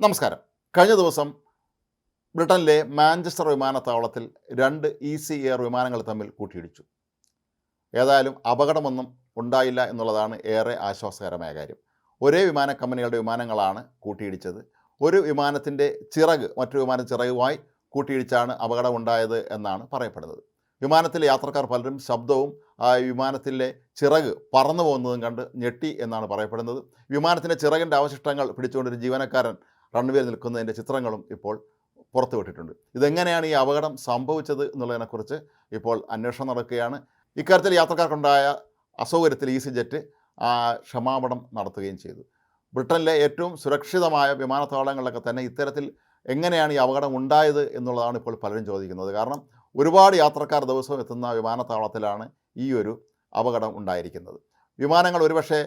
നമസ്കാരം. കഴിഞ്ഞ ദിവസം ബ്രിട്ടനിലെ മാഞ്ചസ്റ്റർ വിമാനത്താവളത്തിൽ രണ്ട് ഈസി എയർ വിമാനങ്ങൾ തമ്മിൽ കൂട്ടിയിടിച്ചു. ഏതായാലും അപകടമൊന്നും ഉണ്ടായില്ല എന്നുള്ളതാണ് ഏറെ ആശ്വാസകരമായ കാര്യം. ഒരേ വിമാന കമ്പനികളുടെ വിമാനങ്ങളാണ് കൂട്ടിയിടിച്ചത്. ഒരു വിമാനത്തിന്റെ ചിറക് മറ്റൊരു വിമാന ചിറകുമായി കൂട്ടിയിടിച്ചാണ് അപകടമുണ്ടായത് എന്നാണ് പറയപ്പെടുന്നത്. വിമാനത്തിലെ യാത്രക്കാർ പലരും ശബ്ദവും ആ വിമാനത്തിലെ ചിറക് പറന്നു പോകുന്നതും കണ്ട് ഞെട്ടി എന്നാണ് പറയപ്പെടുന്നത്. വിമാനത്തിന്റെ ചിറകിന്റെ അവശിഷ്ടങ്ങൾ പിടിച്ചുകൊണ്ടൊരു ജീവനക്കാരൻ റൺവേയിൽ നിൽക്കുന്നതിന്റെ ചിത്രങ്ങളും ഇപ്പോൾ പുറത്തുവിട്ടിട്ടുണ്ട് ഇതെങ്ങനെയാണ് ഈ അപകടം സംഭവിച്ചത് എന്നുള്ളതിനെക്കുറിച്ച് ഇപ്പോൾ അന്വേഷണം നടക്കുകയാണ്. ഇക്കാര്യത്തിൽ യാത്രക്കാർക്കുണ്ടായ അസൗകര്യത്തിൽ ഈസി ജെറ്റ് ആ, ക്ഷമാപണം നടത്തുകയും ചെയ്തു. ബ്രിട്ടനിലെ ഏറ്റവും സുരക്ഷിതമായ വിമാനത്താവളങ്ങളിലൊക്കെ തന്നെ ഇത്തരത്തിൽ എങ്ങനെയാണ് ഈ അപകടം ഉണ്ടായത് എന്നുള്ളതാണ് ഇപ്പോൾ പലരും ചോദിക്കുന്നത്. കാരണം ഒരുപാട് യാത്രക്കാർ ദിവസവും എത്തുന്ന വിമാനത്താവളത്തിലാണ് ഈ ഒരു അപകടം ഉണ്ടായിരിക്കുന്നത്. വിമാനങ്ങൾ ഒരുപക്ഷെ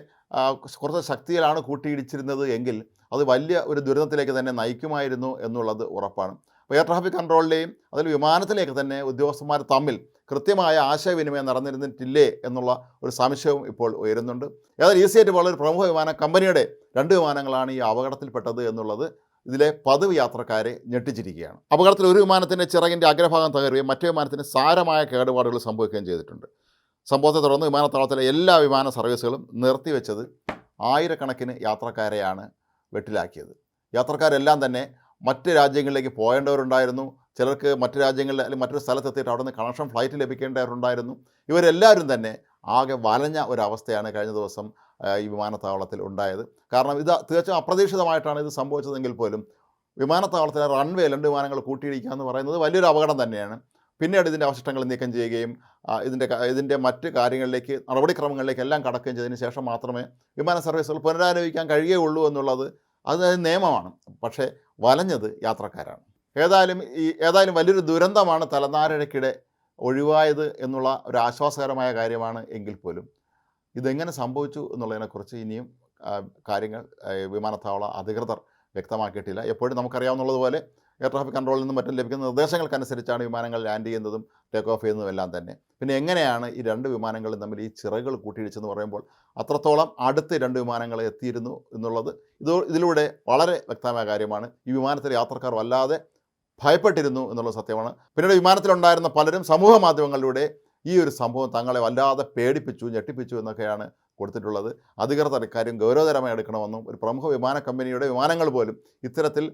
കുറച്ച് ശക്തിയിലാണ് കൂട്ടിയിടിച്ചിരുന്നത് എങ്കിൽ അത് വലിയ ഒരു ദുരന്തത്തിലേക്ക് തന്നെ നയിക്കുമായിരുന്നു എന്നുള്ളത് ഉറപ്പാണ്. എയർ ട്രാഫിക് കൺട്രോളിലെയും അതിൽ വിമാനത്തിലേക്ക് തന്നെ ഉദ്യോഗസ്ഥന്മാർ തമ്മിൽ കൃത്യമായ ആശയവിനിമയം നടന്നിരുന്നിട്ടില്ലേ എന്നുള്ള ഒരു സംശയവും ഇപ്പോൾ ഉയരുന്നുണ്ട്. ഏതായാലും ഈസിയായിട്ട് വളരെ പ്രമുഖ വിമാന കമ്പനിയുടെ രണ്ട് വിമാനങ്ങളാണ് ഈ അപകടത്തിൽപ്പെട്ടത് എന്നുള്ളത് ഇതിലെ പതിവ് യാത്രക്കാരെ ഞെട്ടിച്ചിരിക്കുകയാണ്. അപകടത്തിൽ ഒരു വിമാനത്തിന്റെ ചിറകിന്റെ അഗ്രഭാഗം തകരുകയും മറ്റേ വിമാനത്തിന് സാരമായ കേടുപാടുകൾ സംഭവിക്കുകയും ചെയ്തിട്ടുണ്ട്. സംഭവത്തെ തുടർന്ന് വിമാനത്താവളത്തിലെ എല്ലാ വിമാന സർവീസുകളും നിർത്തിവെച്ചത് ആയിരക്കണക്കിന് യാത്രക്കാരെയാണ് വെട്ടിലാക്കിയത്. യാത്രക്കാരെല്ലാം തന്നെ മറ്റ് രാജ്യങ്ങളിലേക്ക് പോകേണ്ടവരുണ്ടായിരുന്നു. ചിലർക്ക് മറ്റ് രാജ്യങ്ങളിൽ അല്ലെങ്കിൽ മറ്റൊരു സ്ഥലത്തെത്തിയിട്ട് അവിടെ നിന്ന് കണക്ഷൻ ഫ്ലൈറ്റ് ലഭിക്കേണ്ടവരുണ്ടായിരുന്നു. ഇവരെല്ലാവരും തന്നെ ആകെ വലഞ്ഞ ഒരവസ്ഥയാണ് കഴിഞ്ഞ ദിവസം ഈ വിമാനത്താവളത്തിൽ ഉണ്ടായത്. കാരണം ഇത് തീർച്ചയായും അപ്രതീക്ഷിതമായിട്ടാണ് ഇത് സംഭവിച്ചതെങ്കിൽ പോലും വിമാനത്താവളത്തിലെ റൺവേ രണ്ട് വിമാനങ്ങൾ കൂട്ടിയിടിക്കുക എന്ന് പറയുന്നത് വലിയൊരു അപകടം തന്നെയാണ്. പിന്നീട് ഇതിന്റെ അവശിഷ്ടങ്ങൾ നീക്കം ചെയ്യുകയും ഇതിന്റെ ഇതിന്റെ മറ്റ് കാര്യങ്ങളിലേക്ക് നടപടിക്രമങ്ങളിലേക്ക് എല്ലാം കടക്കുകയും ചെയ്തതിന് ശേഷം മാത്രമേ വിമാന സർവീസുകൾ പുനരാരംഭിക്കാൻ കഴിയുകയുള്ളൂ എന്നുള്ളത് അത് നിയമമാണ്. പക്ഷേ വലഞ്ഞത് യാത്രക്കാരാണ്. ഏതായാലും ഈ ഏതായാലും വലിയൊരു ദുരന്തമാണ് തലനാരിഴയ്ക്കിടെ ഒഴിവായത് എന്നുള്ള ഒരു ആശ്വാസകരമായ കാര്യമാണ് എങ്കിൽ പോലും. ഇതെങ്ങനെ സംഭവിച്ചു എന്നുള്ളതിനെക്കുറിച്ച് ഇനിയും കാര്യങ്ങൾ വിമാനത്താവള അധികൃതർ വ്യക്തമാക്കിയിട്ടില്ല. എപ്പോഴും നമുക്കറിയാവുന്നതുപോലെ എയർ ട്രാഫിക് കൺട്രോളിൽ നിന്നും മറ്റും ലഭിക്കുന്ന നിർദ്ദേശങ്ങൾക്കനുസരിച്ചാണ് വിമാനങ്ങൾ ലാൻഡ് ചെയ്യുന്നതും ടേക്ക് ഓഫ് ചെയ്യുന്നതും എല്ലാം തന്നെ. പിന്നെ എങ്ങനെയാണ് ഈ രണ്ട് വിമാനങ്ങളും തമ്മിൽ ഈ ചിറകുകൾ കൂട്ടിയിടിച്ചെന്ന് പറയുമ്പോൾ അത്രത്തോളം അടുത്ത് രണ്ട് വിമാനങ്ങൾ എത്തിയിരുന്നു എന്നുള്ളത് ഇത് ഇതിലൂടെ വളരെ വ്യക്തമായ കാര്യമാണ്. ഈ വിമാനത്തിലെ യാത്രക്കാർ വല്ലാതെ ഭയപ്പെട്ടിരുന്നു എന്നുള്ളത് സത്യമാണ്. പിന്നീട് വിമാനത്തിലുണ്ടായിരുന്ന പലരും സമൂഹ മാധ്യമങ്ങളിലൂടെ ഈ ഒരു സംഭവം തങ്ങളെ വല്ലാതെ പേടിപ്പിച്ചു ഞെട്ടിപ്പിച്ചു എന്നൊക്കെയാണ് കൊടുത്തിട്ടുള്ളത്. അധികൃതർ ഇക്കാര്യം ഗൗരവതരമായി എടുക്കണമെന്നും ഒരു പ്രമുഖ വിമാന കമ്പനിയുടെ വിമാനങ്ങൾ പോലും ഇത്തരത്തിൽ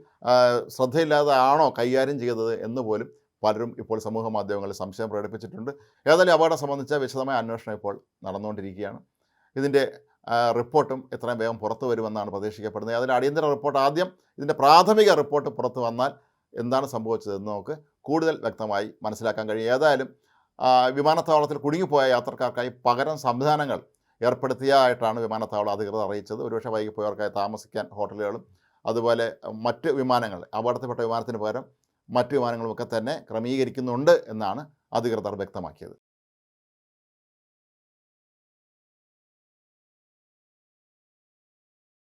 ശ്രദ്ധയില്ലാതെ ആണോ കൈകാര്യം ചെയ്തത് എന്ന് പോലും പലരും ഇപ്പോൾ സമൂഹ മാധ്യമങ്ങളിൽ സംശയം പ്രകടിപ്പിച്ചിട്ടുണ്ട്. ഏതായാലും അപകടം സംബന്ധിച്ച വിശദമായ അന്വേഷണം ഇപ്പോൾ നടന്നുകൊണ്ടിരിക്കുകയാണ്. ഇതിന്റെ റിപ്പോർട്ടും എത്രയും വേഗം പുറത്തു വരുമെന്നാണ് പ്രതീക്ഷിക്കപ്പെടുന്നത്. അതിൽ അടിയന്തര റിപ്പോർട്ട് ആദ്യം ഇതിന്റെ പ്രാഥമിക റിപ്പോർട്ട് പുറത്തു വന്നാൽ എന്താണ് സംഭവിച്ചതെന്ന് നമുക്ക് കൂടുതൽ വ്യക്തമായി മനസ്സിലാക്കാൻ കഴിയും. ഏതായാലും വിമാനത്താവളത്തിൽ കുടുങ്ങിപ്പോയ യാത്രക്കാർക്കായി പകരം സംവിധാനങ്ങൾ ഏർപ്പെടുത്തിയതായിട്ടാണ് വിമാനത്താവള അധികൃതർ അറിയിച്ചത്. ഒരുപക്ഷെ വൈകിപ്പോയവർക്കായി താമസിക്കാൻ ഹോട്ടലുകളും അതുപോലെ മറ്റ് വിമാനങ്ങൾ അപകടത്തിൽപ്പെട്ട വിമാനത്തിന് പകരം മറ്റ് വിമാനങ്ങളുമൊക്കെ തന്നെ ക്രമീകരിക്കുന്നുണ്ട് എന്നാണ് അധികൃതർ വ്യക്തമാക്കിയത്.